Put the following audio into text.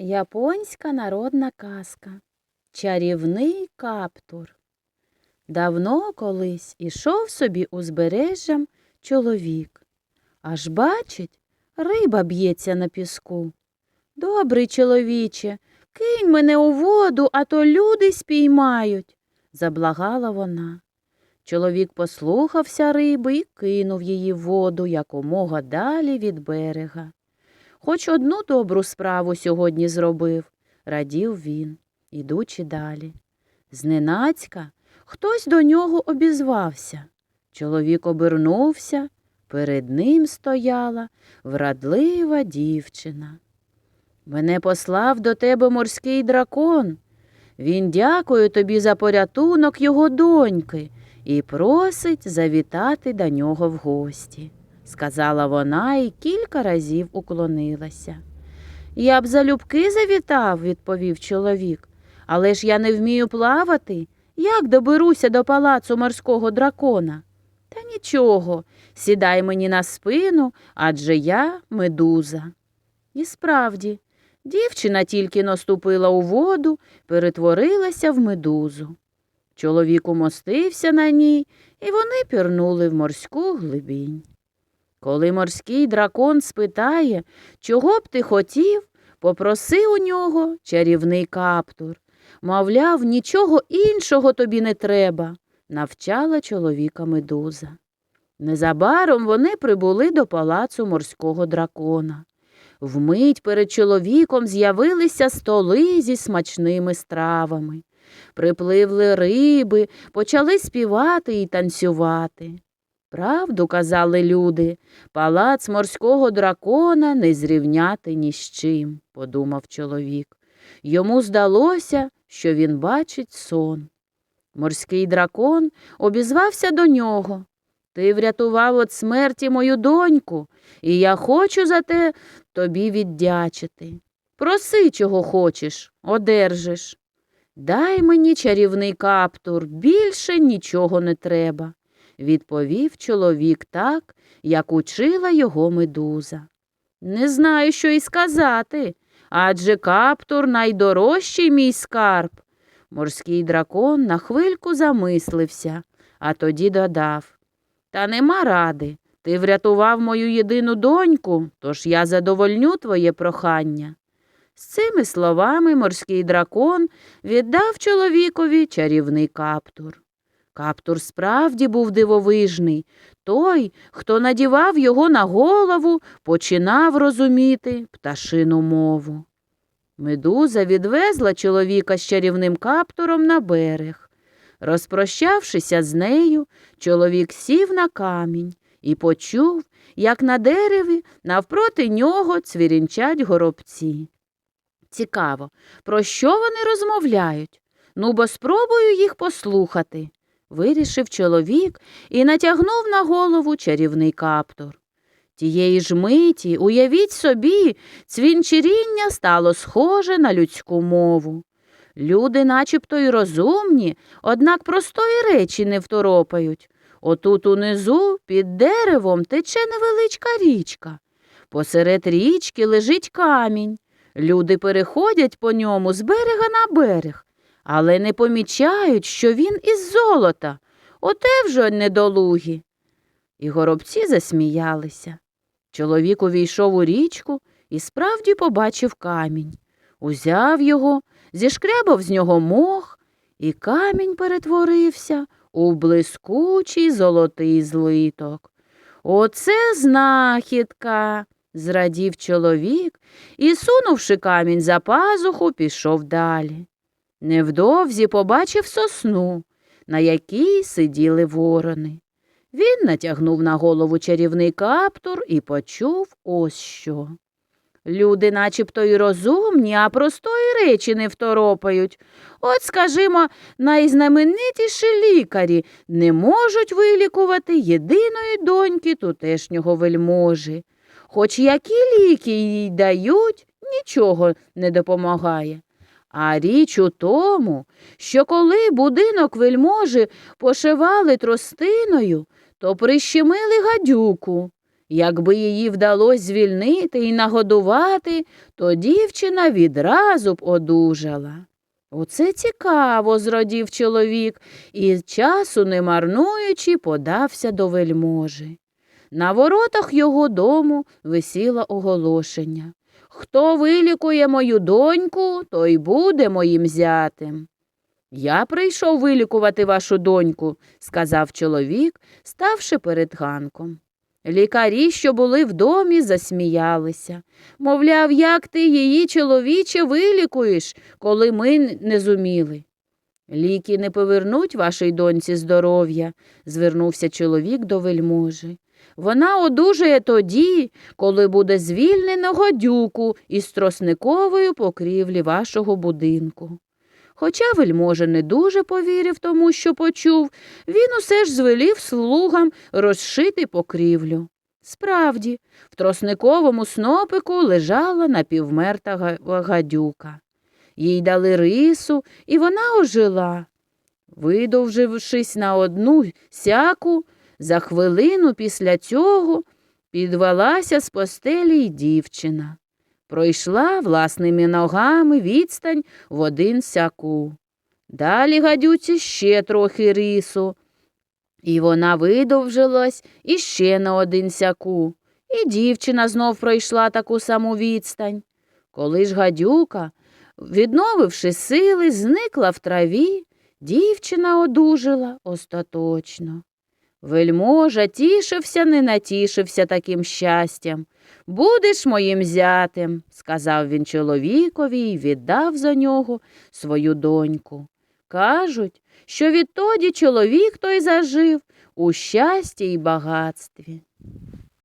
Японська народна казка. Чарівний каптур. Давно колись ішов собі узбережжям чоловік. Аж бачить, риба б'ється на піску. Добрий чоловіче, кинь мене у воду, а то люди спіймають, заблагала вона. Чоловік послухався риби і кинув її воду якомога далі від берега. Хоч одну добру справу сьогодні зробив, радів він, ідучи далі. Зненацька хтось до нього обізвався. Чоловік обернувся, перед ним стояла врадлива дівчина. Мене послав до тебе морський дракон. Він дякує тобі за порятунок його доньки і просить завітати до нього в гості сказала вона і кілька разів уклонилася. Я б залюбки завітав, відповів чоловік, але ж я не вмію плавати. Як доберуся до палацу морського дракона? Та нічого, сідай мені на спину, адже я медуза. І справді, дівчина тільки наступила у воду, перетворилася в медузу. Чоловік умостився на ній, і вони пірнули в морську глибінь. Коли морський дракон спитає, чого б ти хотів, попроси у нього чарівний каптур. Мовляв, нічого іншого тобі не треба, навчала чоловіка медуза. Незабаром вони прибули до палацу морського дракона. Вмить перед чоловіком з'явилися столи зі смачними стравами. Припливли риби, почали співати і танцювати. Правду казали люди, палац морського дракона не зрівняти ні з чим, подумав чоловік. Йому здалося, що він бачить сон. Морський дракон обізвався до нього. Ти врятував від смерті мою доньку, і я хочу за те тобі віддячити. Проси, чого хочеш, одержиш. Дай мені чарівний каптур, більше нічого не треба відповів чоловік так, як учила його медуза. Не знаю, що й сказати, адже каптур найдорожчий мій скарб. Морський дракон на хвильку замислився, а тоді додав Та нема ради. Ти врятував мою єдину доньку, тож я задовольню твоє прохання. З цими словами морський дракон віддав чоловікові чарівний каптур. Каптур справді був дивовижний. Той, хто надівав його на голову, починав розуміти пташину мову. Медуза відвезла чоловіка з чарівним каптуром на берег. Розпрощавшися з нею, чоловік сів на камінь і почув, як на дереві навпроти нього цвірінчать горобці. Цікаво, про що вони розмовляють? Ну, бо спробую їх послухати вирішив чоловік і натягнув на голову чарівний каптур. Тієї ж миті, уявіть собі, цвінчиріння стало схоже на людську мову. Люди начебто й розумні, однак простої речі не второпають. Отут унизу під деревом тече невеличка річка. Посеред річки лежить камінь. Люди переходять по ньому з берега на берег, але не помічають, що він із золота. Оте вже недолугі. І горобці засміялися. Чоловік увійшов у річку і справді побачив камінь. Узяв його, зішкрябав з нього мох, і камінь перетворився у блискучий золотий злиток. Оце знахідка, зрадів чоловік і, сунувши камінь за пазуху, пішов далі. Невдовзі побачив сосну, на якій сиділи ворони. Він натягнув на голову чарівний каптур і почув ось що. Люди начебто й розумні, а простої речі не второпають. От, скажімо, найзнаменитіші лікарі не можуть вилікувати єдиної доньки тутешнього вельможі. Хоч які ліки їй дають, нічого не допомагає. А річ у тому, що коли будинок вельможі пошивали тростиною, то прищемили гадюку. Якби її вдалося звільнити і нагодувати, то дівчина відразу б одужала. Оце цікаво, зрадів чоловік, і часу не марнуючи, подався до вельможі. На воротах його дому висіло оголошення. Хто вилікує мою доньку, той буде моїм зятем. Я прийшов вилікувати вашу доньку, сказав чоловік, ставши перед ганком. Лікарі, що були в домі, засміялися. Мовляв, як ти її, чоловіче, вилікуєш, коли ми не зуміли. Ліки не повернуть вашій доньці здоров'я, звернувся чоловік до вельможі. Вона одужає тоді, коли буде звільнено гадюку із тросникової покрівлі вашого будинку. Хоча вельможа не дуже повірив тому, що почув, він усе ж звелів слугам розшити покрівлю. Справді, в тросниковому снопику лежала напівмерта гадюка. Їй дали рису, і вона ожила. Видовжившись на одну сяку, за хвилину після цього підвелася з постелі й дівчина. Пройшла власними ногами відстань в один сяку. Далі гадюці ще трохи рису, і вона видовжилась іще на один сяку. І дівчина знов пройшла таку саму відстань. Коли ж гадюка, відновивши сили, зникла в траві, дівчина одужала остаточно. Вельможа тішився, не натішився таким щастям. Будеш моїм зятем, сказав він чоловікові і віддав за нього свою доньку. Кажуть, що відтоді чоловік той зажив у щасті й багатстві.